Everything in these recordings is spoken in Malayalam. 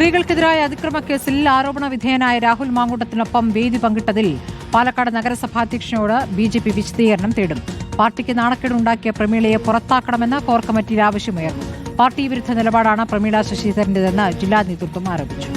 സ്ത്രീകൾക്കെതിരായ അതിക്രമ കേസിൽ ആരോപണ വിധേയനായ രാഹുൽ മാങ്കൂട്ടത്തിനൊപ്പം വേദി പങ്കിട്ടതിൽ പാലക്കാട് നഗരസഭാ അധ്യക്ഷനോട് ബി ജെ പി വിശദീകരണം തേടും. പാർട്ടിക്ക് നാണക്കേടുണ്ടാക്കിയ പ്രമീളയെ പുറത്താക്കണമെന്ന് കോർ കമ്മിറ്റിയിൽ ആവശ്യമുയർന്നു. പാർട്ടി വിരുദ്ധ നിലപാടാണ് പ്രമീള ശശിധരന്റേതെന്ന് ജില്ലാ നേതൃത്വം ആരോപിച്ചു.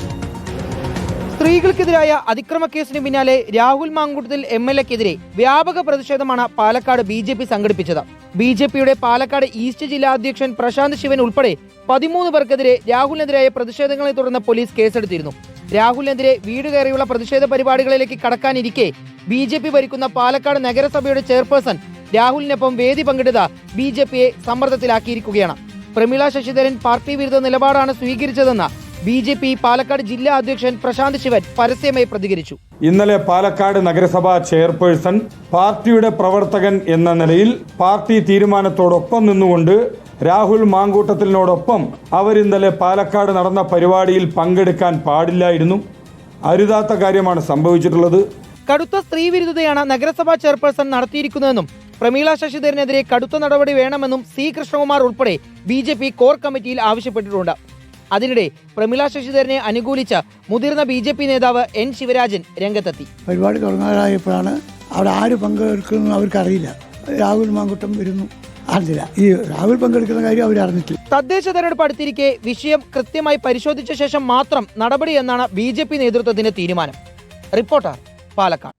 സ്ത്രീകൾക്കെതിരായ അതിക്രമ കേസിന് പിന്നാലെ രാഹുൽ മാങ്കുട്ടത്തിൽ എം എൽ എക്കെതിരെ വ്യാപക പ്രതിഷേധമാണ് പാലക്കാട് ബി ജെ പി സംഘടിപ്പിച്ചത്. ബി ജെ പിയുടെ പാലക്കാട് ഈസ്റ്റ് ജില്ലാ അധ്യക്ഷൻ പ്രശാന്ത് ശിവൻ ഉൾപ്പെടെ പതിമൂന്ന് പേർക്കെതിരെ രാഹുലിനെതിരായ പ്രതിഷേധങ്ങളെ തുടർന്ന് പോലീസ് കേസെടുത്തിരുന്നു. രാഹുലിനെതിരെ വീട് കയറിയുള്ള പ്രതിഷേധ പരിപാടികളിലേക്ക് കടക്കാനിരിക്കെ ബി ജെ പി ഭരിക്കുന്ന പാലക്കാട് നഗരസഭയുടെ ചെയർപേഴ്സൺ രാഹുലിനൊപ്പം വേദി പങ്കിട്ടത് ബി ജെ പിയെ സമ്മർദ്ദത്തിലാക്കിയിരിക്കുകയാണ്. പ്രമീള ശശിധരൻ പാർട്ടി വിരുദ്ധ നിലപാടാണ് സ്വീകരിച്ചതെന്ന് ബി ജെ പി പാലക്കാട് ജില്ലാ അധ്യക്ഷൻ പ്രശാന്ത് ശിവൻ പരസ്യമായി പ്രതികരിച്ചു. ഇന്നലെ പാലക്കാട് നഗരസഭാ ചെയർപേഴ്സൺ പാർട്ടിയുടെ പ്രവർത്തകൻ എന്ന നിലയിൽ പാർട്ടി തീരുമാനത്തോടൊപ്പം നിന്നുകൊണ്ട് രാഹുൽ മാങ്കൂട്ടത്തിനോടൊപ്പം അവരിന്നലെ പാലക്കാട് നടന്ന പരിപാടിയിൽ പങ്കെടുക്കാൻ പാടില്ലായിരുന്നു. അരുതാത്ത കാര്യമാണ് സംഭവിച്ചിട്ടുള്ളത്. കടുത്ത സ്ത്രീവിരുദ്ധതയാണ് നഗരസഭാ ചെയർപേഴ്സൺ നടത്തിയിരിക്കുന്നതെന്നും പ്രമീള ശശിധരനെതിരെ കടുത്ത നടപടി വേണമെന്നും സി കൃഷ്ണകുമാർ ഉൾപ്പെടെ ബി ജെ പി കോർ കമ്മിറ്റിയിൽ ആവശ്യപ്പെട്ടിട്ടുണ്ട്. അതിനിടെ പ്രമീള ശശിധരനെ അനുകൂലിച്ച മുതിർന്ന ബി ജെ പി നേതാവ് എൻ ശിവരാജൻ രംഗത്തെത്തി. പരിപാടി തുടങ്ങാറായപ്പോഴാണ് അവിടെ ആര് പങ്കെടുക്കുന്നു അവർക്കറിയില്ല. രാഹുൽ മാങ്കുട്ടം വരുന്നു. അറിഞ്ഞില്ല. ഈ രാഹുൽ പങ്കെടുക്കുന്ന കാര്യം അവർ അറിഞ്ഞിട്ടില്ല. തദ്ദേശ തെരഞ്ഞെടുപ്പ് അടുത്തിരിക്കെ വിഷയം കൃത്യമായി പരിശോധിച്ച ശേഷം മാത്രം നടപടി എന്നാണ് ബി ജെ പി നേതൃത്വത്തിന്റെ തീരുമാനം. റിപ്പോർട്ടർ പാലക്കാട്.